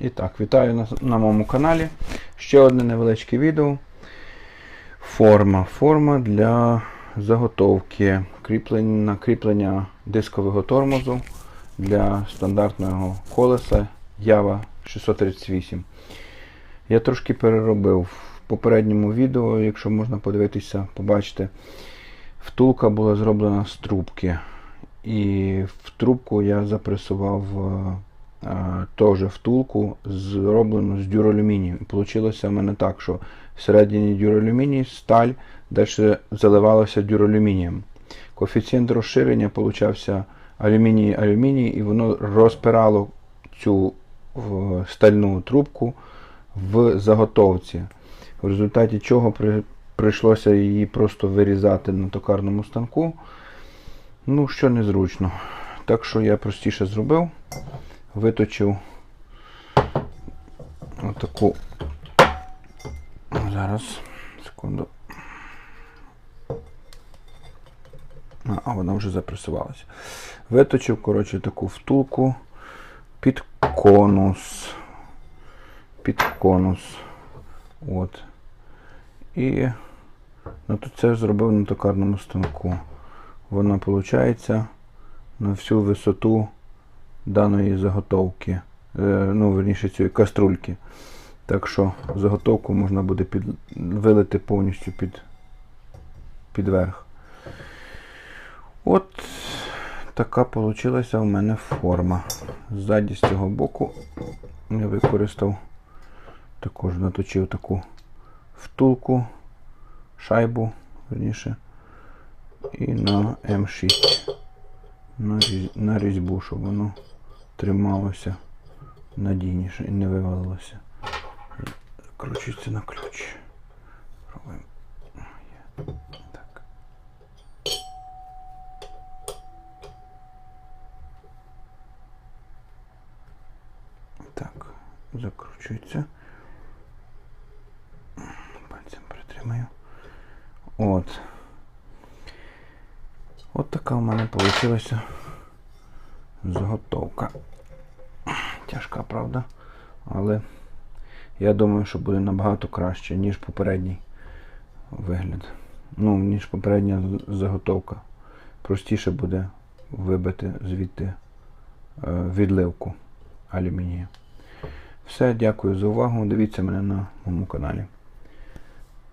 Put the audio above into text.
І так, вітаю на, на моєму каналі. Ще одне невеличке відео. Форма. Форма для заготовки кріплення, кріплення дискового тормозу для стандартного колеса Java 638. Я трошки переробив в попередньому відео, якщо можна подивитися, побачите, втулка була зроблена з трубки. І в трубку я запресував е, теж втулку, зроблену з дюралюмінію. Получилося в мене так, що всередині дюралюміній сталь далі заливалася дюралюмінієм. Коефіцієнт розширення получався алюміній-алюміній, і воно розпирало цю стальну трубку в заготовці. В результаті чого при, прийшлося її просто вирізати на токарному станку. Ну, що незручно. Так що я простіше зробив. Виточив отаку. Зараз, секунду. А, вона вже запресувалася. Виточив, коротше, таку втулку під конус. Під конус. От. І ну, тут це зробив на токарному станку вона виходить на всю висоту даної заготовки, е, ну, верніше цієї каструльки. Так що заготовку можна буде під, вилити повністю під, під верх. От така вийшла в мене форма. Ззаді з цього боку я використав, також наточив таку втулку, шайбу, верніше і на М6 на, різ- на різьбу, щоб воно трималося надійніше і не вивалилося. Кручується на ключ. Пробуємо. Так, закручується. Пальцем притримаю. От. От така в мене вийшла заготовка. Тяжка, правда? Але я думаю, що буде набагато краще, ніж попередній вигляд. Ну, ніж попередня заготовка. Простіше буде вибити звідти е, відливку алюмінію. Все, дякую за увагу. Дивіться мене на моєму каналі.